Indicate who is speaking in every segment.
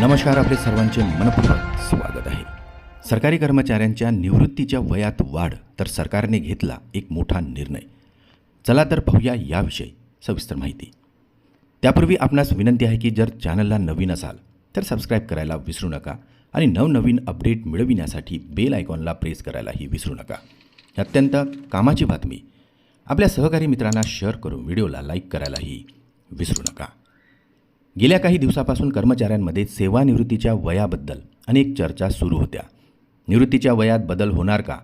Speaker 1: नमस्कार आपले सर्वांचे मनपूर्वक स्वागत आहे. सरकारी कर्मचाऱ्यांच्या निवृत्तीच्या वयात वाढ तर सरकारने घेतला एक मोठा निर्णय. चला तर पाहूया याविषयी सविस्तर माहिती. त्यापूर्वी आपणास विनंती आहे की जर चॅनलला नवीन असाल तर सबस्क्राईब करायला विसरू नका आणि नवनवीन अपडेट मिळविण्यासाठी बेल आयकॉनला प्रेस करायलाही विसरू नका. अत्यंत कामाची बातमी. आपल्या सहकारी मित्रांना शेअर करून व्हिडिओला लाईक करायलाही विसरू नका. गेल्या काही दिवसापासून कर्मचाऱ्यांमध्ये सेवानिवृत्तीच्या वयाबद्दल अनेक चर्चा सुरू होत्या. निवृत्तीच्या वयात बदल होणार का?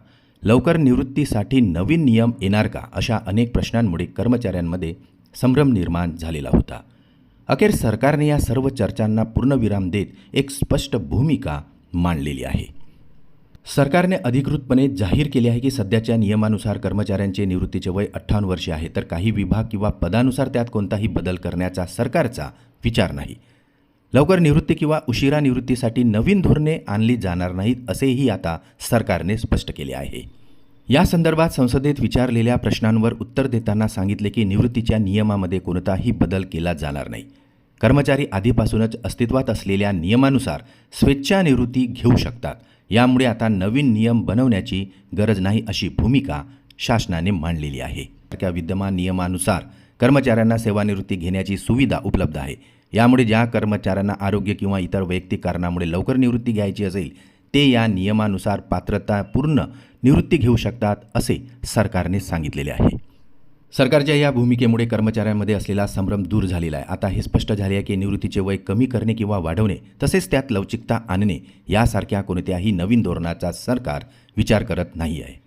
Speaker 1: लवकर निवृत्तीसाठी नवीन नियम येणार का? अशा अनेक प्रश्नांमुळे कर्मचाऱ्यांमध्ये संभ्रम निर्माण झालेला होता. अखेर सरकारने या सर्व चर्चांना पूर्णविराम देत एक स्पष्ट भूमिका मांडलेली आहे. सरकारने अधिकृतपणे जाहीर केले आहे की सध्याच्या नियमानुसार कर्मचाऱ्यांचे निवृत्तीचे वय अठ्ठावन्न वर्षे आहे तर काही विभाग किंवा पदानुसार त्यात कोणताही बदल करण्याचा सरकारचा विचार नाही. लवकर निवृत्ती किंवा उशिरा निवृत्तीसाठी नवीन धोरणे आणली जाणार नाहीत असेही आता सरकारने स्पष्ट केले आहे. या संदर्भात संसदेत विचारलेल्या प्रश्नांवर उत्तर देताना सांगितले की निवृत्तीच्या नियमामध्ये कोणताही बदल केला जाणार नाही. कर्मचारी आधीपासूनच अस्तित्वात असलेल्या नियमानुसार स्वेच्छानिवृत्ती घेऊ शकतात. यामुळे आता नवीन नियम बनवण्याची गरज नाही अशी भूमिका शासनाने मांडलेली आहे. त्या विद्यमान नियमानुसार कर्मचाऱ्यांना सेवानिवृत्ती घेण्याची सुविधा उपलब्ध आहे. यामुळे ज्या कर्मचाऱ्यांना आरोग्य किंवा इतर वैयक्तिक कारणामुळे लवकर निवृत्ती घ्यायची असेल ते या नियमानुसार पात्रतापूर्ण निवृत्ती घेऊ शकतात असे सरकारने सांगितलेले आहे. सरकारच्या या भूमिकेमुळे कर्मचाऱ्यांमध्ये असलेला संभ्रम दूर झालेला आहे. आता हे स्पष्ट झाले आहे की निवृत्तीचे वय कमी करणे किंवा वाढवणे तसेच त्यात लवचिकता आणणे यासारख्या कोणत्याही नवीन धोरणाचा सरकार विचार करत नाही आहे